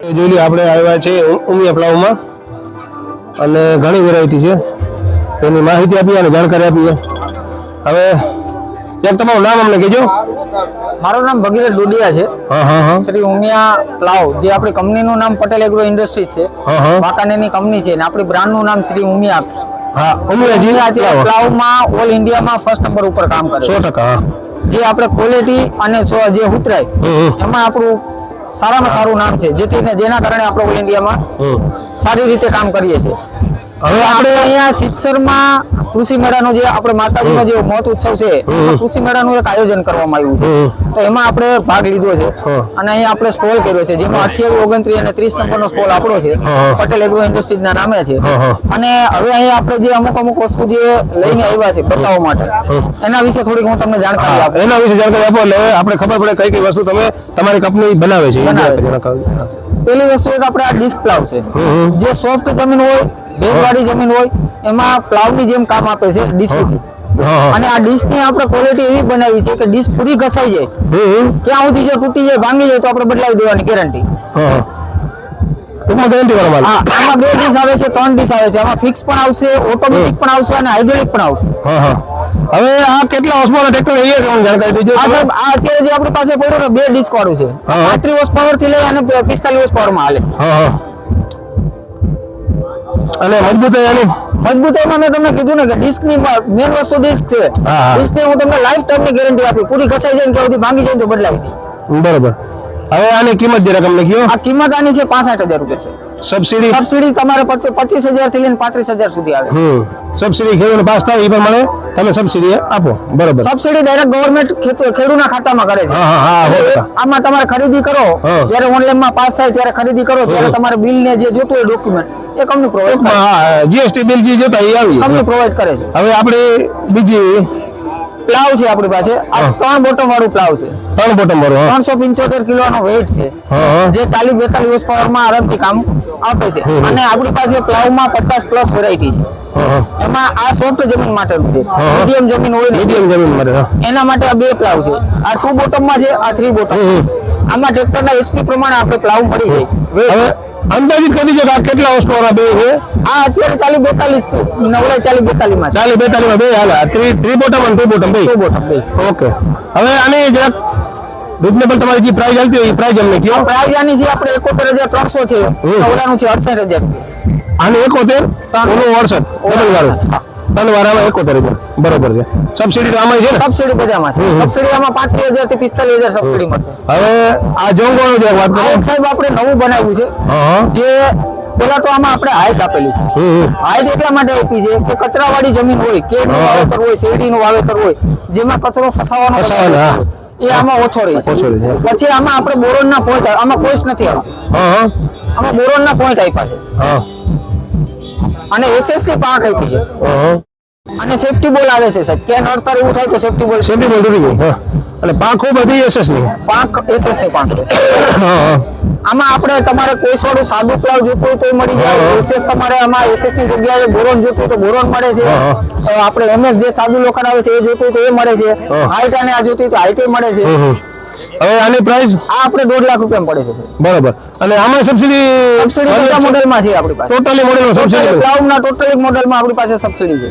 જોઈ આપણે આવ્યા છે ઉમિયા પ્લાવમાં. અને ઘણી વેરાયટી છે. તેની માહિતી આપીએ અને જાણકારી આપીએ. હવે એક તમારું નામ અમને કહેજો. મારું નામ ભગીરથ ડોડિયા છે. શ્રી ઉમિયા પ્લાવ જે આપણી કંપનીનું નામ પટેલ એગ્રો ઇન્ડસ્ટ્રી છે. હા હા. વાંકાનેરની કંપની છે અને આપણી બ્રાન્ડનું નામ શ્રી ઉમિયા હા ઉમિયા જિલ્લા પ્લાવમાં ઓલ ઇન્ડિયામાં ફર્સ્ટ નંબર ઉપર કામ કરે સો ટકા જે આપણે ક્વોલિટી અને જે ઉતરાય. એમાં આપણું સારામાં સારું નામ છે. જેથી જેના કારણે આપણે ઓલ ઇન્ડિયામાં સારી રીતે કામ કરીએ છીએ. હવે આપણે અહીંયા સિત્સરમાં કૃષિ મેળાનો જે આપણે માતાજીનો જે મોત ઉત્સવ છે કૃષિ મેળાનું એક આયોજન કરવામાં આવ્યું છે. તો એમાં આપણે ભાગ લીધો છે. અને અહીંયા આપણે સ્ટોલ કર્યો છે જેમાં અઠ્યાવીસ ઓગણત્રીસ અને ત્રીસ નંબરનો સ્ટોલ આપણો છે. પટેલ એગ્રો ઇન્ડસ્ટ્રીઝના નામે છે. અને હવે અહીંયા આપણે જે અમુક અમુક વસ્તુ જે લઈને આવ્યા છે બતાવવા માટે એના વિશે થોડીક હું તમને જાણકારી આપું. એના વિશે જાણકારી આપો એટલે આપણે ખબર પડે કઈ કઈ વસ્તુ તમે તમારી કંપની બનાવે છે. બનાવે પેલી વસ્તુ એક આપણે આ ડિસ્ક પ્લાવ છે. જે સોફ્ટ જમીન હોય ભેજવાળી જમીન હોય એમાં પ્લાવની જેમ કામ આપે છે હા. અને આ ડિસ્કની આપણે ક્વોલિટી એવી બનાવી છે કે ડિસ્ક પૂરી ઘસાઈ જાય. ક્યાં સુધી જો તૂટી જાય ભાંગી જાય તો આપણે બદલાવી દેવાની ગેરંટી હા. હા ગેરંટી વાળો માલ. હા આમાં બે ડીશ આવે છે ત્રણ ડીશ આવે છે. આમાં ફિક્સ પણ આવશે ઓટોમેટિક પણ આવશે અને હાઇડ્રોલિક પણ આવશે. હા હા. હવે આ કેટલા હોર્સપાવર ટ્રેક્ટર એ તમને જાણકારી દેજો આ સાહેબ આ અત્યારે જે આપણી પાસે પડ્યું ને બે ડિસ્ક વાળું છે. હા. પાંત્રીસ હોર્સથી લઈ અને પિસ્તાલીસ હોર્સ પાવરમાં હાલે. હા હા. અને મજબૂતાઈ આની મજબૂતાઈમાં મેં તમને કીધું ને કે ડિસ્કની મેન વસ્તુ ડિસ્ક છે. હા, હા. ડિસ્કની હું તમને લાઈફ ટાઈમની ગેરંટી આપી પૂરી ઘસાઈ જાય ને કે સુધી ભાંગી જાય તો બદલાવી દઈ બરોબર. હવે આની કિંમત જે રકમ લખ્યો આ કિંમત આની છે પાસઠ હજાર રૂપિયા છે. સબસિડી સબસિડી તમારે પચીસ હજારથી લઈને પાંત્રીસ હજાર સુધી આવે. હમ. સબસિડી ખેડૂતને પાસ થાય એ પ્રમાણે તમે સબસિડી આપો. બરોબર. સબસિડી ડાયરેક્ટ ગવર્મેન્ટ ખેડૂતના ખાતામાં કરે છે. હા હા હા આમાં તમારે ખરીદી કરો. જ્યારે ઓનલાઈનમાં પાસ થાય ત્યારે ખરીદી કરો. ત્યારે તમારે બિલ ને જે જોતું હોય ડોક્યુમેન્ટ એ કંપની પ્રોવાઈડ હા જીએસટી બિલ જે જોતા એ આવી કંપની પ્રોવાઈડ કરે છે. હવે આપણે બીજી પ્લાવ છે આપણી પાસે. આ ત્રણ બોટમ વાળું પ્લાવ છે. ત્રણ બોટમ વાળું ત્રણસો પંચોતેર કિલોનો વેટ છે. જે ચાલીસ બેતાલીસ વર્ષ પાવરમાં આરામથી કામ આપે છે. અને આપણી પાસે પ્લાવમાં પચાસ પ્લસ વેરાયટી છે. એમાં આ સોફ્ટ જમીન માટેનું છે. મીડિયમ જમીન હોય મીડિયમ જમીન માટે એના માટે આ બે પ્લાવ છે. આ ટુ બોટમમાં છે આ થ્રી બોટમ આમાં આમાં ટ્રેક્ટરના એચપી પ્રમાણે આપણે પ્લાવ મળી જાય. હવે અંદાજિત કરી દીધો કે કેટલા હોર્સ પાવર બે છે? આ અત્યારે ચાલી બેતાલીસ નવરા ચાલી બેતાલીસમાં ચાલી બેતાલીસમાં બે હાલ થ્રી થ્રી બોટમ અને ટુ બોટમ બે? ટુ બોટમ બે. ઓકે હવે આની જરાક રિઝનેબલ તમારી જે પ્રાઇસ હાલતી હોય એ પ્રાઇસ અમને કહો. પ્રાઇસ આની જે આપણે એકોતેર હજાર ત્રણસો છે નવરાનું છે અડસઠ હજાર. આનું એકોતેર ઓનું અડસઠ ડબલ વાળું. ત્રણ વાળામાં એકોતેર હજાર બરોબર છે. સબસિડી તો આમાં છે સબસિડી બધામાં છે. સબસિડી આમાં પાંત્રીસ હજારથી પિસ્તાલીસ હજાર સબસિડી મળશે. હવે આ જોંગોનું જે વાત કરો. સાહેબ આપણે નવું બનાવ્યું છે. જે પેલા તો આમાં આપણે હાઈટ આપેલી છે. હાઈટ એટલા માટે આપી છે કે કચરાવાળી જમીન હોય કે. વાવેતર હોય શેરડીનું વાવેતર હોય જેમાં કચરો ફસાવાનો ફસાવાનો, એ આમાં ઓછો રહે છે. પછી આમાં આપણે બોરોનના પોઈન્ટ આમાં કોઈ નથી આવ્યો આમાં બોરોન બોરોનના પોઈન્ટ આપ્યા છે. અને એસએસટી પાંખ આપી છે. અને સેફટી બોલ આવે છે સાહેબ. ક્યાં નડતર એવું થાય તો સેફટી બોલ સેફટી બોલ તૂટી હા. અને પાંખો બધી એસએસની પાંખ એસએસટી પાંખ છે. આમાં આપણે તમારે કોઈ વાળું સાદું પ્લાવ જોતું હોય તો મળી જાય. એસએસ તમારે આમાં એસએસની જગ્યાએ બોરોન જોતું હોય તો બોરોન મળે છે. આપણે એમએસ જે સાદું લોખંડ આવે છે એ જોતું હોય તો એ મળે છે. હાઈટ અને આ જોતું તો હાઈટ મળે છે. હવે આની પ્રાઇસ આ આપણે દોઢ લાખ રૂપિયા પડે છે. બરોબર. અને આમાં સબસિડી સબસિડી બધા મોડેલમાં છે આપણી પાસે. ટોટલી મોડેલ સબસિડી ક્લાઉડના ટોટલી મોડેલમાં આપણી પાસે સબસિડી છે.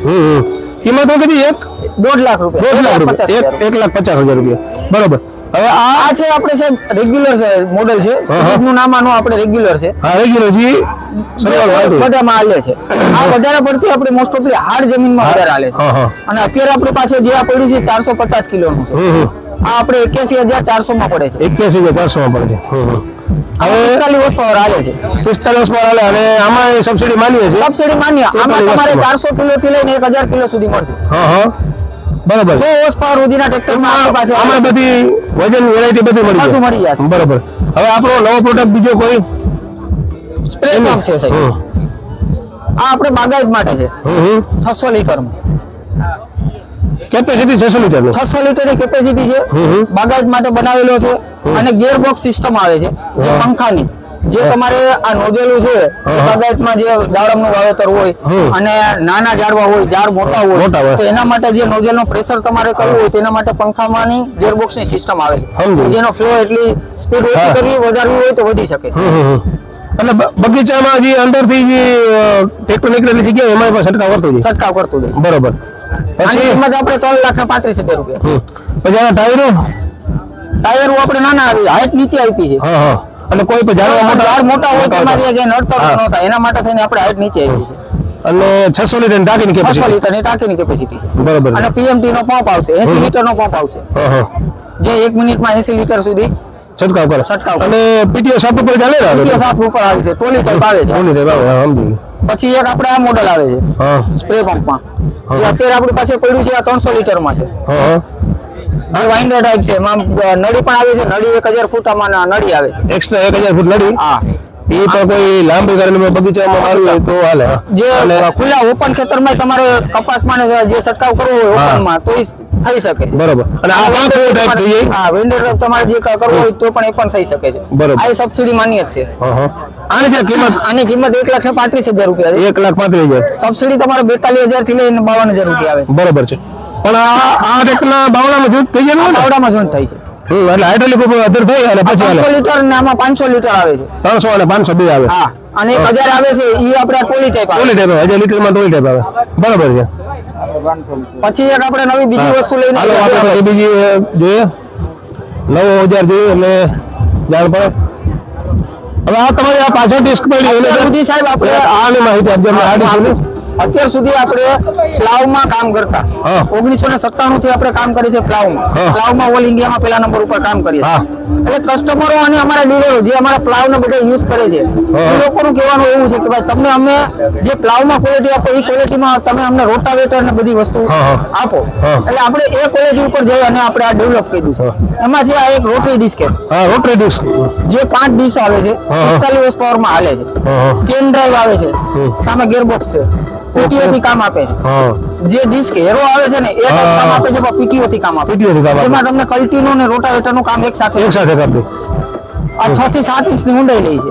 કિંમત કીધી એક? લાખ રૂપિયા. દોઢ લાખ રૂપિયા. હજાર. એક એક લાખ પચાસ રૂપિયા. બરોબર. હવે આ આ છે આપણે સાહેબ રેગ્યુલર છે મોડેલ છે. નું નામ આનું આપણે રેગ્યુલર છે. હા રેગ્યુલર જી બધામાં હાલે છે. આ વધારે પડતી આપણે મોસ્ટ ઓફલી હાર્ડ જમીનમાં વધારે હાલે છે. અને અત્યારે આપણી પાસે જે આ પડ્યું છે ચારસો પચાસ કિલોનું છે. આ આપણે એક્યાસી હજાર ચારસો માં પડે છે. એક્યાસી હજાર ચારસો માં પડે છે. હવે પિસ્તાલીસ પાવર હાલે છે. પિસ્તાલીસમાં હાલે. અને આમાં સબસિડી માન્ય છે? સબસિડી માન્ય. આમાં તમારે. ચારસો કિલો થી લઈને એક હજાર કિલો સુધી મળશે. હા હા. બરોબર. સો પાવર સુધીના ટ્રેક્ટરમાં આપણી પાસે આમાં બધી વજન વેરાયટી બધી મળી બધું મળી જશે. બરોબર. હવે આપણો નવો પ્રોડક્ટ બીજો કોઈ? સ્પ્રે પંપ છે સાહેબ. આ આપણે બાગાયત માટે છે. હમ હમ. છસો લીટરમાં. કેપેસિટી 600 લીટરનું છસો લીટરની કેપેસિટી છે. બાગાયત માટે બનાવેલો છે. અને ગિયર બોક્સ સિસ્ટમ આવે છે. જે પંખાની. જે તમારે આ નોઝેલું છે. બાગાયતમાં જે દાડમનું વાવેતર હોય અને નાના ઝાડવા હોય ઝાડ મોટા હોય. તો એના માટે જે નોઝેલનું પ્રેશર તમારે કરવું હોય તેના માટે પંખામાંની ગેરબોક્સની સિસ્ટમ આવે છે. જેનો ફ્લો એટલી સ્પીડ ઓછી કરવી વધારવી હોય તો વધી શકે છે. બ- બગીચામાં જે અંદરથી જે ટ્રેક્ટર નીકળેલી જગ્યા એમાં છંટકાવ કરતો જાય. છંટકાવ કરતું જાય બરોબર. પછી? કિંમત આપણે ત્રણ લાખ ને પાંત્રીસ હજાર રૂપિયા. પછી આ ટાયરો? ટાયરો આપણે નાના આવી હાઈટ નીચે આપી છે. હા હા. અને કોઈ પણ ઝાડ મોટા હોય તો તેમાં હતા. જે નડતર ન થાય. એના માટે થઈને આપણે હાઈટ નીચે આપી છે. અને છસો લીટર ટાંકીની છસો કેપેસિટી લીટરની ટાંકીની કેપેસિટી છે. બરાબર અને પીએમટી નો પંપ આવશે. એસી હમ. લીટર નો પંપ આવશે. હા હા. જે એક મિનિટમાં 80 લીટર સુધી છટકાવ કરે. છટકાવ અને પીટીઓ સાફ ઉપર ચાલે? ને રૂપિયા સાત ઉપર આવે છે. ટોલી ટાઈપ આવે છે. ટોલી રે બાબા, સમજી. પછી એક આપણે આ મોડલ આવે છે સ્પ્રે પંપમાં. અત્યારે આપણી પાસે પડ્યું છે આ ત્રણસો લીટરમાં છે. વાઇન્ડર ટાઈપ છે. એમાં નળી પણ આવે છે. નળી એક હજાર ફૂટ આમાં નળી આવે છે. એક્સ્ટ્રા એક હજાર ફૂટ નળી? હા. એ તો કોઈ લાંબી કરીને બગીચામાં મારવી હોય તો હાલે. જે અને ખુલ્લા ઓપન ખેતરમાં તમારે કપાસમાં જે છંટકાવ કરવો હોય. ઓપનમાં તો થઈ શકે. બરોબર. અને આ પાંચ ફૂટ ટાઈપ જોઈએ. હા વિન્ડો વેન્ડર તમારે જે કરવો હોય તો પણ એ પણ થઈ શકે છે. બરોબર. આ સબસિડી માન્ય જ છે. આની જે કિંમત? આની કિંમત એક લાખ ને પાંત્રીસ હજાર રૂપિયા છે. એક લાખ પાંત્રીસ હજાર. સબસિડી તમારે બેતાલીસ હજારથી લઈને બાવન હજાર રૂપિયા આવે છે. બરોબર છે. પણ આ આ બાવળામાં જૂથ થઈ ને? બાવડામાં થાય છે. એટલે હાઇડ્રોલિક ઉપર અધર થઈ અને પછી પાંચસો લીટર ને આમાં પાંચસો લીટર આવે છે. ત્રણસો અને પાંચસો બે આવે. હા. અને એક હજાર આવે છે એ આપણે ટોલી ટાઈપ ટોલી ટાઈપ હજાર લીટરમાં ટોલી ટાઈપ આવે. બરોબર છે. પછી એક આપણે નવી બીજી વસ્તુ લઈને હાલો આપણે બીજી જોઈએ. નવો હજાર જોઈએ એટલે જાણ પડે. હવે આ તમારી આ પાછળ ડિસ્ક પડી એટલે સાહેબ આપણે આની માહિતી આપજો આ ડિસ્ક. અત્યાર સુધી આપણે પ્લાવમાં કામ કરતા. ઓગણીસો ને સત્તાણું થી આપણે કામ કરીએ છીએ પ્લાવમાં. પ્લાવમાં ઓલ ઇન્ડિયામાં પેલા નંબર ઉપર કામ કરીએ એટલે કસ્ટમરો અને અમારા ડીલરો જે અમારા પ્લાવને બધા યુઝ કરે છે એ લોકોનું કહેવાનું એવું છે કે ભાઈ તમને અમે જે પ્લાવમાં ક્વોલિટી આપો એ ક્વોલિટીમાં તમે અમને રોટાવેટર ને બધી વસ્તુ. આપો. એટલે આપણે એ ક્વોલિટી ઉપર જઈ અને આપણે આ ડેવલપ કર્યું છે એમાં છે આ એક રોટરી ડિસ્ક હા રોટરી ડિસ્ક જે પાંચ ડિશ આવે છે. પિસ્તાલીસ પાવરમાં હાલે છે. ચેન ડ્રાઈવ આવે છે. સામે ગેરબોક્સ છે. પીટીઓ થી કામ આપે છે. જે ડિસ્ક હેરો આવે છે ને એ કામ આપે છે પણ પીટીઓ થી કામ આપે. પીટીઓ થી કામ આપે. એમાં તમને કલ્ટીનો ને રોટાવેટરનું કામ એક સાથે એક સાથે કરી દે. આ છ થી સાત ઇંચની ઊંડાઈ લે છે.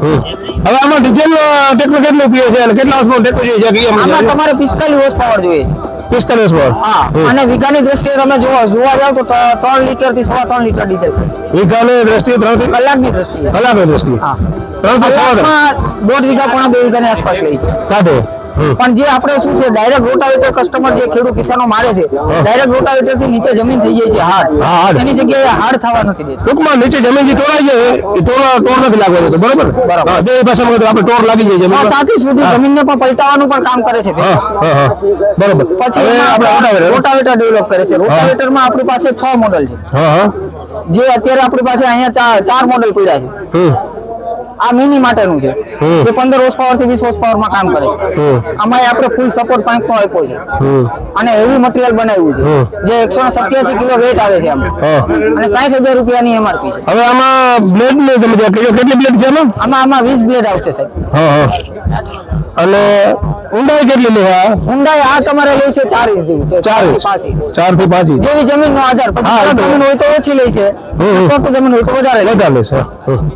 હવે આમાં ડીઝલ ટેકનો કેટલું પીએ છે? અને કેટલા વર્ષમાં ટ્રેક્ટર જોઈએ છે? આમાં તમારે પિસ્તાલીસ હોર્સ પાવર જોઈએ પિસ્તાલીસ વાર હા. અને વીઘાની દ્રષ્ટિએ તમે જોવા જોવા જાવ તો ત્રણ લીટરથી સવા ત્રણ લીટર ડીઝલ વીઘાની દ્રષ્ટિએ ત્રણથી કલાકની દ્રષ્ટિએ. કલાકની દ્રષ્ટિએ. હા. ત્રણ? થી સવા દોઢ વીઘા પોણા બે વીઘાની આસપાસ લઈ છે. કાઢે. પણ જે આપણે શું છે ડાયરેક્ટ રોટાવેટર કસ્ટમર જે ખેડૂત કિસાનો મારે છે ડાયરેક્ટ રોટાવેટરથી નીચે જમીન થઈ જાય છે હાડ. એની જગ્યાએ હાડ થવા નથી દેતો. ટૂંકમાં નીચે જમીન જે ટોળાઈ જાય એ ટોળ ટોળ નથી લાગવા દેતો બરોબર? બરાબર. બે ભાષામાં આપણે ટોળ લાગી જાય જમીન સાથે સુધી. જમીનને પણ પલટાવાનું પણ કામ કરે છે તે. બરોબર. પછી આપણે રોટાવેટર. રોટાવેટર ડેવલપ કરે છે. રોટાવેટરમાં આપણી પાસે છ મોડલ છે. જે અત્યારે આપણી પાસે અહીંયા ચાર મોડલ પડ્યા છે. આ મિની માટેનું છે. જે પંદર હોસ પાવરથી વીસ હોસ પાવરમાં કામ કરે છે. આમાં આપણે ફૂલ સપોર્ટ પાંચ નો આપ્યો છે. અને હેવી મટીરિયલ બનાવ્યું છે. જે એકસો સત્યાસી કિલો વેટ આવે છે આમાં. અને સાઠ હજાર રૂપિયાની એમઆરપી છે. હવે આમાં બ્લેડ ને તમે કેટલી બ્લેડ છે આમાં? આમાં વીસ બ્લેડ આવશે સાહેબ. અને ઊંડાઈ કેટલી લે આ ઊંડાઈ આ તમારે લે છે ચાર ઇંચ જેવું ઇંચ. પાંચ ચારથી પાંચ ઇંચ. જેવી જમીન નો આધાર પછી જમીન હોય તો ઓછી લે છે. જમીન હોય તો વધારે લે વધારે લેશે હમ.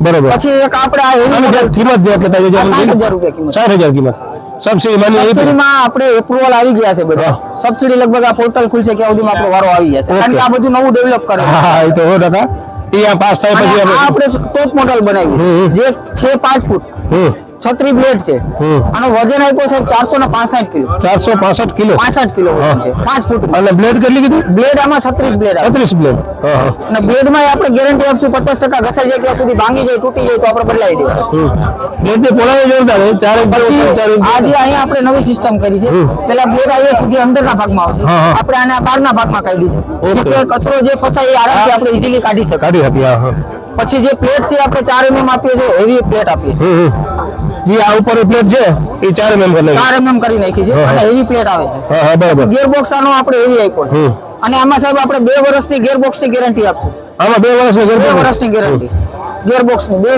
બરોબર. પછી એક આપણે આ model- કિંમત જે કહેતા આ સાઠ હજાર રૂપિયા કિંમત સાઠ હજાર કિંમત. સબસિડી માની સબસિડીમાં આપણે એપ્રુવલ આવી ગયા છે બધા. સબસિડી લગભગ આ પોર્ટલ ખુલશે કે સુધીમાં આપણો વારો આવી જશે. કારણ કે આ બધું નવું ડેવલપ કરે હા એ તો સો ટકા એ આ પાસ થાય પછી આપણે આપણે ટોપ મોડલ બનાવી બનાવ્યું જે છે પાંચ ફૂટ. હમ. છત્રી બ્લેડ છે. આનો વજન આપ્યો સાહેબ ચારસો ને પાસઠ કિલો. ચારસો પાસઠ કિલો પાસઠ કિલો છે. પાંચ ફૂટ અને બ્લેડ કેટલી કીધી? બ્લેડ આમાં છત્રીસ બ્લેડ છત્રીસ બ્લેડ અને બ્લેડમાં આપણે ગેરંટી આપશું પચાસ ટકા ઘસાઈ જાય ત્યાં સુધી ભાંગી જાય તૂટી જાય તો આપણે બદલાવી દઈએ. બ્લેડની પહોળાઈ જોરદાર છે ચાર પછી આજે અહીંયા આપણે નવી સિસ્ટમ કરી છે. પેલા બ્લેડ આવ્યા સુધી અંદરના ભાગમાં આવતી. આપણે આને બહારના ભાગમાં કાઢી છે. એટલે કચરો જે ફસાય એ આરામથી આપણે ઇઝીલી કાઢી કાઢી શકીએ પછી જે પ્લેટ છે આપણે ચાર એમએમ આપીએ છીએ હેવી પ્લેટ આપીએ છીએ. જે આ ઉપર પ્લેટ છે એ ચાર એમ કરી નાખી ચાર એમએમ કરી નાખી છે અને હેવી પ્લેટ આવે છે. હા હા બરાબર. ગિયરબોક્સ આનો આપણે હેવી આપ્યો છે. અને આમાં સાહેબ આપણે બે વર્ષની ગિયરબોક્સની ગેરંટી આપશું. આમાં બે વર્ષ બે વર્ષની ગેરંટી ગિયરબોક્સની બે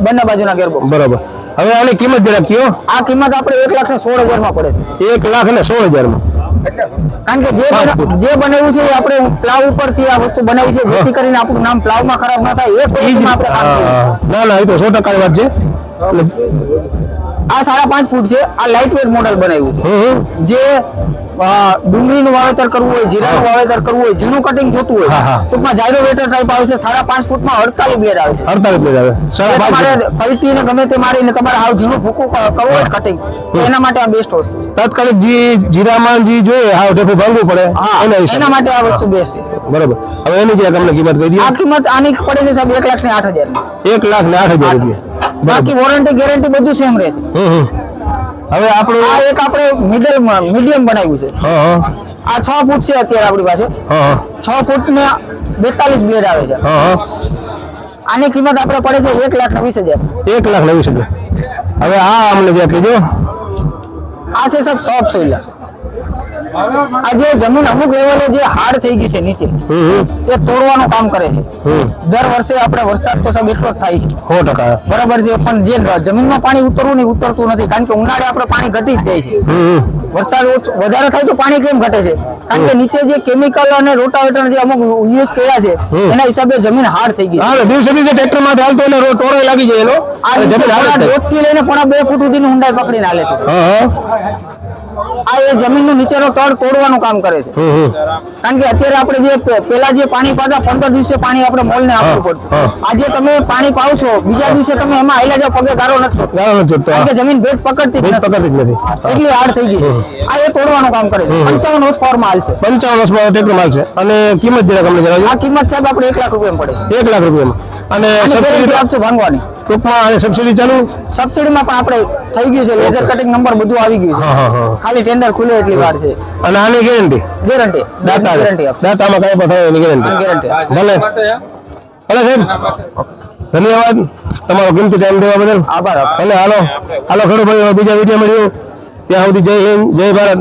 બંને બાજુના ગિયરબોક્સ બરાબર. હવે આની કિંમત જરા કયો આ કિંમત આપણે એક લાખ ને સોળ હજારમાં પડે છે. એક લાખ ને સોળ હજારમાં કારણ કે જે બનાવ્યું છે આપણે પ્લાવ ઉપરથી આ વસ્તુ બનાવી છે જેથી કરીને આપણું નામ પ્લાવમાં ખરાબ ના થાય એ જ- આપણે કામ ના ના એ તો સો ટકાની વાત છે. આ સાડા પાંચ ફૂટ છે. આ લાઇટ વેટ મોડલ બનાવ્યું છે. જે ડુંગળીનું વાવેતર કરવું હોય જીરાનું વાવેતર કરવું હોય ઝીણું કટિંગ જોતું હોય હા, જાયરો વેટર ટાઈપ આવે છે. સાડા પાંચ ફૂટમાં અડતાલીસ બ્લેડ આવે છે. અડતાલીસ પ્લેટ આવે. તમારે પલટીને ગમે તે મારીને તમારે હાવ ઝીણું ફૂકું કરવું હોય કટિંગ એના માટે આ બેસ્ટ વસ્તુ તત્કાલિક જી જીરામાં જી જોઈએ હાવ ઢેફું ભાંગવું પડે. એના માટે આ વસ્તુ બેસ્ટ છે. બરોબર. હવે એની જે તમને કિંમત કહી આ દઈએ કિંમત આની પડે છે સાહેબ એક લાખ ને આઠ હજાર એક લાખ ને આઠ હજાર રૂપિયા. બાકી વોરંટી ગેરંટી બધું સેમ રહેશે. હવે આપણું આ એક આપણે મિડલ મીડિયમ બનાવ્યું છે. હા હા. આ છ ફૂટ છે અત્યારે આપણી પાસે. હા હા. છ ફૂટ ને બેતાલીસ બ્લેડ આવે છે. હા આની કિંમત આપણે પડે છે એક લાખ ને વીસ હજાર એક લાખ નવીસ હજાર. હવે આ અમને જે કહેજો આ છે સાહેબ સોફ્ટ સોઇલર આ જે જમીન અમુક લેવલે જે હાર્ડ થઈ ગઈ છે નીચે એ તોડવાનું કામ કરે છે. દર વર્ષે આપણે વરસાદ તો સાહેબ એટલો જ થાય છે. સો ટકા. બરાબર છે પણ જે જમીનમાં પાણી ઉતરવું નહીં ઉતરતું નથી કારણ કે ઉનાળે આપણે પાણી ઘટી જ જાય છે. વરસાદ વધારે થાય તો પાણી કેમ ઘટે છે? કારણ કે નીચે જે કેમિકલ અને રોટાવેટર જે અમુક યુઝ કર્યા છે એના હિસાબે જમીન હાર્ડ થઈ ગઈ હા દિવસે દિવસે ટ્રેક્ટરમાં હાલતો એટલે ટોળો લાગી જાય એનો. આ જમીન હાર્ડ જ લઈને પોણા બે ફૂટ સુધીની ઊંડાઈ પકડીને હાલે છે. આ એ જમીનનું નીચેનો તળ તોડવાનું કામ કરે છે. કારણ કે અત્યારે આપણે જે પેલા જે પાણી પાતા પંદર દિવસે પાણી આપણે મોલને આપવું પડતું. આજે તમે પાણી પાવશો બીજા દિવસે તમે એમાં આયલા જાવ પગે ગારો નથી છોડતો. નથી કારણ કે જમીન ભેજ પકડતી ભેજ નથી. પકડતી નથી. એટલી હાર્ડ થઈ ગઈ છે. આ એ તોડવાનું કામ કરે છે. પંચાવન વર્ષ પાવર માલ હાલશે પંચાવન વર્ષમાં ટ્રેક્ટર માલ છે. અને કિંમત જરાક તમને જણાવજો. આ કિંમત સાહેબ આપણે એક લાખ રૂપિયામાં પડે એક લાખ રૂપિયામાં. અને સબસિડી આપશું ભાંગવાની. ટૂંકમાં સબસિડી ચાલુ સબસિડીમાં પણ આપણે થઈ ગયું છે લેઝર કટિંગ નંબર બધું આવી ગયું હા હા હા છે ખાલી ટેન્ડર ખુલે એટલી વાર છે અને આની ગેરંટી ગેરંટી દાતા ગેરંટી દાતામાં કઈ પણ થાય એની ગેરંટી ગેરંટી ભલે ભલે સાહેબ ધન્યવાદ તમારો કિંમતી ટાઈમ દેવા બદલ આભાર આભાર હાલો હાલો ખરું ભાઈ બીજા વીડિયો મળ્યું ત્યાં સુધી જય હિન્દ જય ભારત